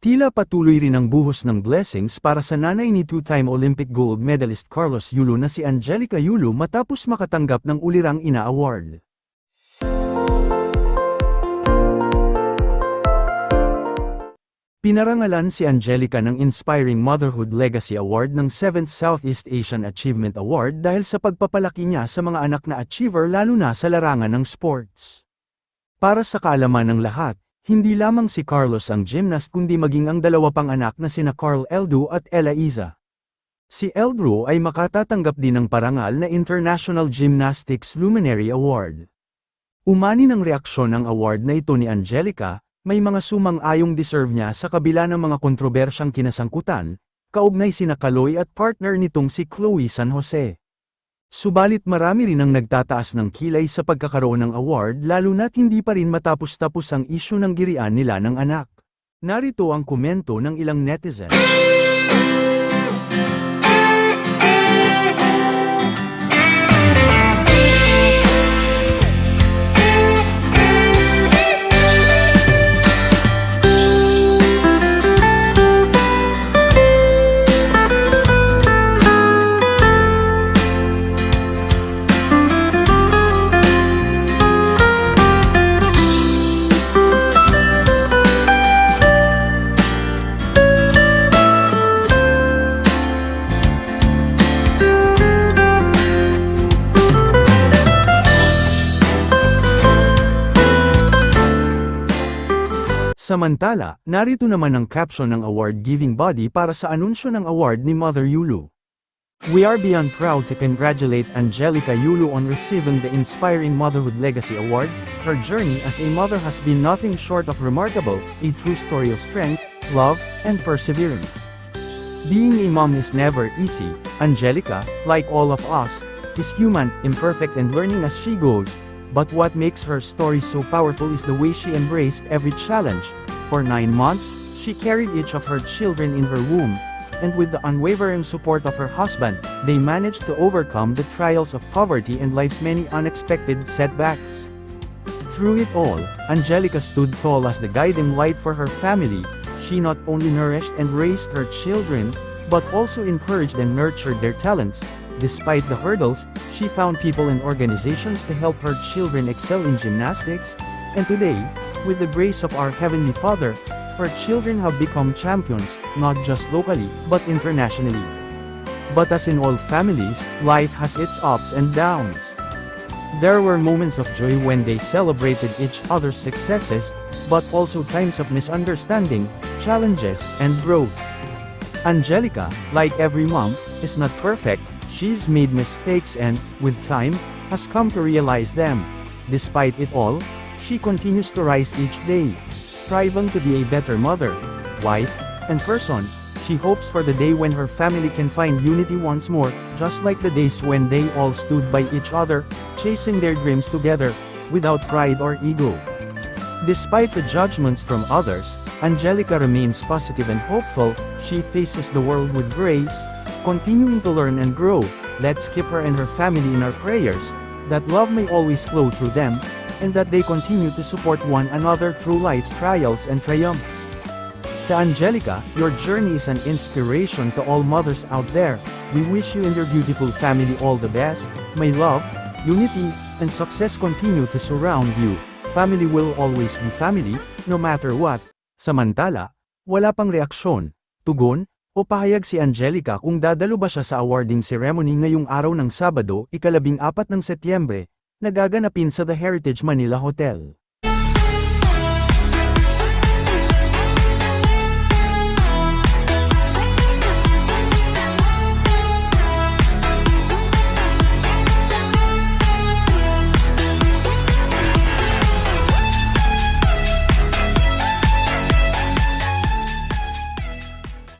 Tila patuloy rin ang buhos ng blessings para sa nanay ni two-time Olympic gold medalist Carlos Yulo na si Angelica Yulo matapos makatanggap ng Ulirang Ina Award. Pinarangalan si Angelica ng Inspiring Motherhood Legacy Award ng 7th Southeast Asian Achievement Award dahil sa pagpapalaki niya sa mga anak na achiever lalo na sa larangan ng sports. Para sa kaalaman ng lahat, hindi lamang si Carlos ang gymnast kundi maging ang dalawa pang anak na sina Carl Eldro at Ella Iza. Si Eldro ay makatatanggap din ng parangal na International Gymnastics Luminary Award. Umani ng reaksyon ng award na ito ni Angelica, may mga sumang ayong deserve niya sa kabila ng mga kontrobersyang kinasangkutan, kaugnay sina Kaloy at partner nitong si Chloe San Jose. Subalit marami rin ang nagtataas ng kilay sa pagkakaroon ng award lalo na't hindi pa rin matapos-tapos ang isyu ng girian nila ng anak. Narito ang komento ng ilang netizen. Samantala, narito naman ang caption ng award-giving body para sa anunsyo ng award ni Mother Yulu. We are beyond proud to congratulate Angelica Yulu on receiving the Inspiring Motherhood Legacy Award. Her journey as a mother has been nothing short of remarkable, a true story of strength, love, and perseverance. Being a mom is never easy. Angelica, like all of us, is human, imperfect and learning as she goes, but what makes her story so powerful is the way she embraced every challenge. For nine months, she carried each of her children in her womb, and with the unwavering support of her husband, they managed to overcome the trials of poverty and life's many unexpected setbacks. Through it all, Angelica stood tall as the guiding light for her family. She not only nourished and raised her children, but also encouraged and nurtured their talents. Despite the hurdles, she found people and organizations to help her children excel in gymnastics, and today, with the grace of our Heavenly Father, her children have become champions, not just locally, but internationally. But as in all families, life has its ups and downs. There were moments of joy when they celebrated each other's successes, but also times of misunderstanding, challenges, and growth. Angelica, like every mom, is not perfect, she's made mistakes and, with time, has come to realize them. Despite it all, she continues to rise each day, striving to be a better mother, wife, and person. She hopes for the day when her family can find unity once more, just like the days when they all stood by each other, chasing their dreams together, without pride or ego. Despite the judgments from others, Angelica remains positive and hopeful, she faces the world with grace, continuing to learn and grow, let's keep her and her family in our prayers, that love may always flow through them, and that they continue to support one another through life's trials and triumphs. To Angelica, your journey is an inspiration to all mothers out there. We wish you and your beautiful family all the best. May love, unity, and success continue to surround you. Family will always be family, no matter what. Samantala, wala pang reaksyon, tugon, o pahayag si Angelica kung dadalo ba siya sa awarding ceremony ngayong araw ng Sabado, ikalabing apat ng Setyembre, nagaganapin sa The Heritage Manila Hotel.